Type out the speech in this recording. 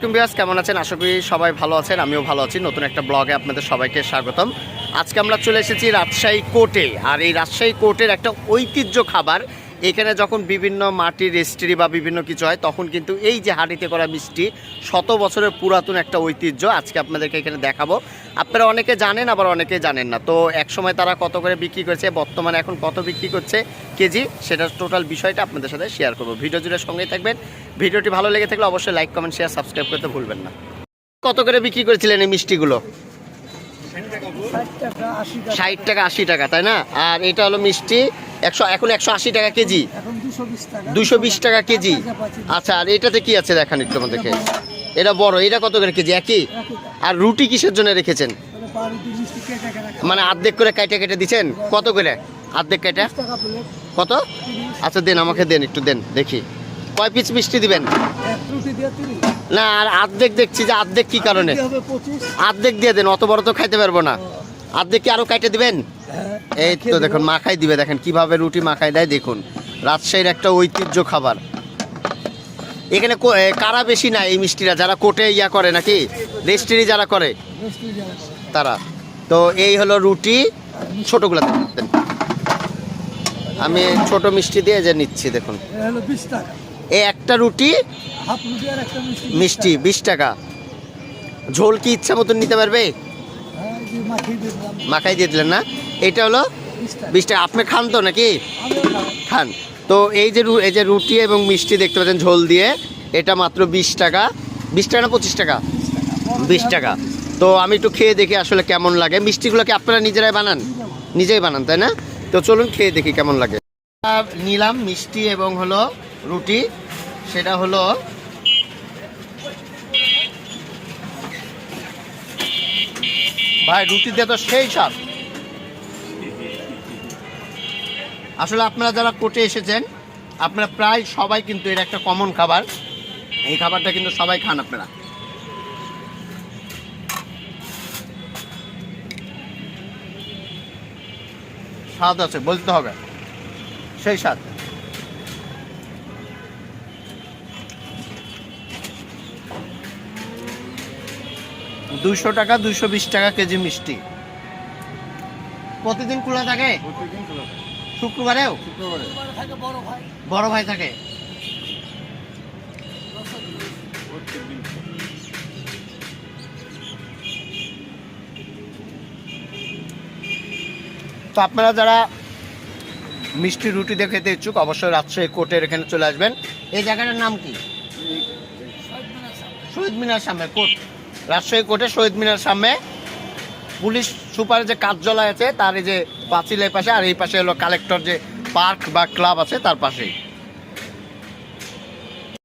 টুম্বিয়াস কেমন আছেন? আশা করি সবাই ভালো আছেন, আমিও ভালো আছি। নতুন একটা ব্লগে আপনাদের সবাইকে স্বাগতম। আজকে আমরা চলে এসেছি রাজশাহী কোর্টে। আর এই রাজশাহী কোর্টের একটা ঐতিহ্য খাবার এখানে যখন বিভিন্ন মাটির রেস্ট্রি বা বিভিন্ন কিছু হয় তখন কিন্তু এই যে হাঁড়িতে করা মিষ্টি শত বছরের পুরাতন একটা ঐতিহ্য আজকে আপনাদেরকে এখানে দেখাবো। আপনারা অনেকে জানেন আবার অনেকে জানেন না। তো একসময় তারা কত করে বিক্রি করেছে বর্তমানে এখন কত বিক্রি করছে কেজি সেটা টোটাল বিষয়টা আপনাদের সাথে শেয়ার করব। ভিডিও জুড়ে সঙ্গেই থাকবেন। ভিডিওটি ভালো লেগে থাকলে অবশ্যই লাইক কমেন্ট শেয়ার সাবস্ক্রাইব করতে ভুলবেন না। কত করে বিক্রি করেছিলেন এই মিষ্টিগুলো? ষাট টাকা আশি টাকা। ষাট টাকা আশি টাকা তাই না? আর এটা হলো মিষ্টি। একশো এখন একশো আশি টাকা কেজি? দুশো বিশ টাকা। কেজি। আচ্ছা আর এটাতে কি আছে দেখান একটু আমাদেরকে? এটা বড়। এটা কত করে কেজি? একই? আর রুটি কিসের জন্য রেখেছেন? মানে অর্ধেক করে কেটে কেটে দিচ্ছেন? কত করে? অর্ধেক কেটে কত? আচ্ছা দেন আমাকে দেন একটু দেন দেখি। কয় পিস মিষ্টি দিবেন? না আর অর্ধেক দেখছি যে অর্ধেক কি কারণে? কি হবে পঁচিশ। অর্ধেক দিয়ে দেন অত বড় তো খাইতে পারব না। অর্ধেক কি আরও কাইটে দিবেন? এই তো দেখুন মাখাই দিবে দেখেন কীভাবে রুটি মাখাই দেয় দেখুন। রাজশাহীর একটা ঐতিহ্য খাবার। এখানে কারা বেশি না এই মিষ্টিরা? যারা কোটে ইয়া করে নাকি? রেস্টুরি যারা করে। তারা। তো এই হলো রুটি ছোটোগুলো। আমি ছোট মিষ্টি দিয়ে যে নিচ্ছি দেখুন। এই একটা রুটি মিষ্টি বিশ টাকা। ঝোল কি ইচ্ছা মতন নিতে পারবে? মাখাই দিয়ে দিলেন না? এটা হলো বিশ টাকা আপনি খান তো নাকি? খান। তো এই যে এই যে রুটি এবং মিষ্টি দেখতে পাচ্ছেন ঝোল দিয়ে এটা মাত্র বিশ টাকা। বিশ টাকা না পঁচিশ টাকা? বিশ টাকা। তো আমি একটু খেয়ে দেখি আসলে কেমন লাগে। মিষ্টিগুলো কি আপনারা নিজেরাই বানান? নিজেই বানান তাই না? তো চলুন খেয়ে দেখি কেমন লাগে। নিলাম মিষ্টি এবং হলো রুটি। সেটা হলো ভাই, রুটি দিয়ে তো সেই স্বাদ। আসলে আপনারা যারা কোর্টে এসেছেন, আপনারা প্রায় সবাই কিন্তু এর একটা কমন খাবার। এই খাবারটা কিন্তু সবাই খান আপনারা। স্বাদ আছে, বলতে হবে। সেই স্বাদ। দুইশো টাকা দুশো বিশ টাকা কেজি মিষ্টি। প্রতিদিন খোলা থাকে? শুক্রবারেও? বড় ভাই বড় ভাই থাকে তো আপনারা যারা মিষ্টি রুটি দিয়ে খেতে ইচ্ছুক অবশ্যই রাজশাহী কোর্টের এখানে চলে আসবেন। এই জায়গাটার নাম কি? শহীদ মিনার সামনে কোর্ট। রাজশাহী কোর্টে শহীদ মিনার সামনে পুলিশ সুপার যে কার্যালয় আছে, তার এই যে পাঁচিলের পাশে, আর এই পাশে হলো কালেক্টর যে পার্ক বা ক্লাব আছে, তার পাশেই।